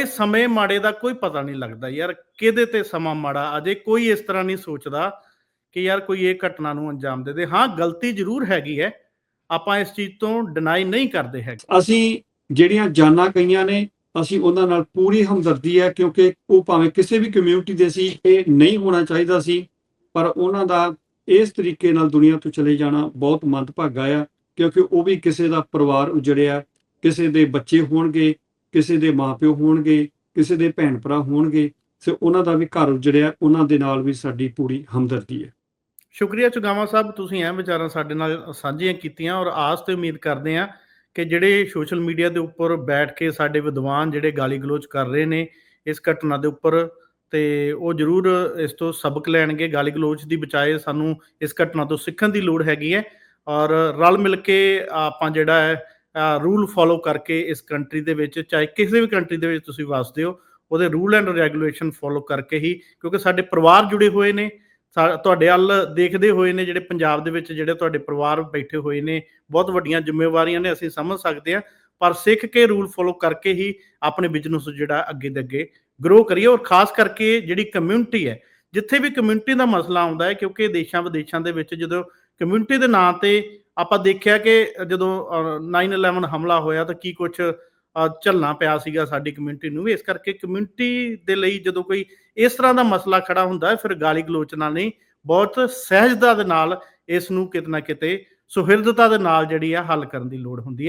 ਬਾਈ ਸਮੇਂ ਮਾੜੇ ਦਾ ਕੋਈ ਪਤਾ ਨਹੀਂ ਲੱਗਦਾ ਯਾਰ, ਕਿਹਦੇ ਤੇ ਸਮਾਂ ਮਾੜਾ, ਅਜੇ ਕੋਈ ਇਸ ਤਰ੍ਹਾਂ ਨਹੀਂ ਸੋਚਦਾ ਕਿ ਯਾਰ ਕੋਈ ਇਹ ਘਟਨਾ ਨੂੰ ਅੰਜਾਮ ਦੇ ਦੇ। ਹਾਂ, ਗਲਤੀ ਜ਼ਰੂਰ ਹੈਗੀ ਹੈ, ਆਪਾਂ ਇਸ ਚੀਜ਼ ਤੋਂ ਡਿਨਾਈ ਨਹੀਂ ਕਰਦੇ ਹੈਗੇ। ਅਸੀਂ ਜਿਹੜੀਆਂ ਜਾਨਾਂ ਕਈਆਂ ਨੇ, ਅਸੀਂ ਉਹਨਾਂ ਨਾਲ ਪੂਰੀ ਹਮਦਰਦੀ ਹੈ ਕਿਉਂਕਿ ਉਹ ਭਾਵੇਂ ਕਿਸੇ ਵੀ ਕਮਿਊਨਿਟੀ ਦੇ ਸੀ, ਇਹ ਨਹੀਂ ਹੋਣਾ ਚਾਹੀਦਾ ਸੀ, ਪਰ ਉਹਨਾਂ ਦਾ ਇਸ ਤਰੀਕੇ ਨਾਲ ਦੁਨੀਆ ਤੋਂ ਚਲੇ ਜਾਣਾ ਬਹੁਤ ਮੰਦਭਾਗਾ ਆ, ਕਿਉਂਕਿ ਉਹ ਵੀ ਕਿਸੇ ਦਾ ਪਰਿਵਾਰ ਉਜੜਿਆ, ਕਿਸੇ ਦੇ ਬੱਚੇ ਹੋਣਗੇ ਕਿਸੇ ਦੇ ਮਾਪਿਓ ਹੋਣਗੇ, ਕਿਸੇ ਦੇ ਭੈਣ ਭਰਾ ਹੋਣਗੇ ਸੋ ਉਹਨਾਂ ਦਾ ਵੀ ਘਰ ਉਜੜਿਆ, ਉਹਨਾਂ ਦੇ ਨਾਲ ਵੀ ਸਾਡੀ ਪੂਰੀ ਹਮਦਰਦੀ ਹੈ। ਸ਼ੁਕਰੀਆ ਚੁਗਾਵਾ ਸਾਹਿਬ, ਤੁਸੀਂ ਇਹ ਵਿਚਾਰਾਂ ਸਾਡੇ ਨਾਲ ਸਾਂਝੀਆਂ ਕੀਤੀਆਂ ਔਰ ਆਸ ਤੇ ਉਮੀਦ ਕਰਦੇ ਹਾਂ ਕਿ ਜਿਹੜੇ ਸੋਸ਼ਲ ਮੀਡੀਆ ਦੇ ਉੱਪਰ ਬੈਠ ਕੇ ਸਾਡੇ ਵਿਦਵਾਨ ਜਿਹੜੇ ਗਾਲੀ ਗਲੋਚ ਕਰ ਰਹੇ ਨੇ ਇਸ ਘਟਨਾ ਦੇ ਉੱਪਰ, ਤੇ ਉਹ ਜ਼ਰੂਰ ਇਸ ਤੋਂ ਸਬਕ ਲੈਣਗੇ। ਗਾਲੀ ਗਲੋਚ ਦੀ ਬਚਾਏ ਸਾਨੂੰ ਇਸ ਘਟਨਾ ਤੋਂ ਸਿੱਖਣ ਦੀ ਲੋੜ ਹੈਗੀ ਹੈ ਔਰ ਰਲ ਮਿਲ ਕੇ ਆਪਾਂ ਜਿਹੜਾ ਹੈ ਰੂਲ ਫੋਲੋ ਕਰਕੇ ਇਸ ਕੰਟਰੀ ਦੇ ਵਿੱਚ, ਚਾਹੇ ਕਿਸੇ ਵੀ ਕੰਟਰੀ ਦੇ ਵਿੱਚ ਤੁਸੀਂ ਵਸਦੇ ਹੋ, ਉਹਦੇ ਰੂਲ ਐਂਡ ਰੈਗੂਲੇਸ਼ਨ ਫੋਲੋ ਕਰਕੇ ਹੀ, ਕਿਉਂਕਿ ਸਾਡੇ ਪਰਿਵਾਰ ਜੁੜੇ ਹੋਏ ਨੇ, ਸਾ- ਤੁਹਾਡੇ ਵੱਲ ਦੇਖਦੇ ਹੋਏ ਨੇ ਜਿਹੜੇ ਪੰਜਾਬ ਦੇ ਵਿੱਚ ਜਿਹੜੇ ਤੁਹਾਡੇ ਪਰਿਵਾਰ ਬੈਠੇ ਹੋਏ ਨੇ, ਬਹੁਤ ਵੱਡੀਆਂ ਜ਼ਿੰਮੇਵਾਰੀਆਂ ਨੇ, ਅਸੀਂ ਸਮਝ ਸਕਦੇ ਹਾਂ, ਪਰ ਸਿੱਖ ਕੇ ਰੂਲ ਫੋਲੋ ਕਰਕੇ ਹੀ ਆਪਣੇ ਬਿਜ਼ਨਸ ਜਿਹੜਾ ਅੱਗੇ ਦੇ ਅੱਗੇ ਗਰੋ ਕਰੀਏ ਔਰ ਖਾਸ ਕਰਕੇ ਜਿਹੜੀ ਕਮਿਊਨਿਟੀ ਹੈ, ਜਿੱਥੇ ਵੀ ਕਮਿਊਨਿਟੀ ਦਾ ਮਸਲਾ ਆਉਂਦਾ ਹੈ, ਕਿਉਂਕਿ ਦੇਸ਼ਾਂ ਵਿਦੇਸ਼ਾਂ ਦੇ ਵਿੱਚ ਜਦੋਂ ਕਮਿਊਨਿਟੀ ਦੇ ਨਾਂ ਤੇ ਆਪਾਂ ਦੇਖਿਆ ਕਿ ਜਦੋਂ ਅਹ, 9/11 ਹਮਲਾ ਹੋਇਆ ਤਾਂ ਕੀ ਕੁਝ ਝੱਲਣਾ ਪਿਆ ਸੀਗਾ ਸਾਡੀ ਕਮਿਊਨਿਟੀ ਨੂੰ ਵੀ। ਇਸ ਕਰਕੇ ਕਮਿਊਨਿਟੀ ਦੇ ਲਈ ਜਦੋਂ ਕੋਈ ਇਸ ਤਰ੍ਹਾਂ ਦਾ ਮਸਲਾ ਖੜਾ ਹੁੰਦਾ ਹੈ ਫਿਰ ਗਾਲੀ ਗਲੋਚਨਾ ਨਹੀਂ ਬਹੁਤ ਸਹਿਜਤਾ ਦੇ ਨਾਲ ਇਸ ਨੂੰ ਕਿਤੇ ਨਾ ਕਿਤੇ ਸੁਹਿਰਦਤਾ ਦੇ ਨਾਲ ਜਿਹੜੀ ਆ ਹੱਲ ਕਰਨ ਦੀ ਲੋੜ ਹੁੰਦੀ ਹੈ।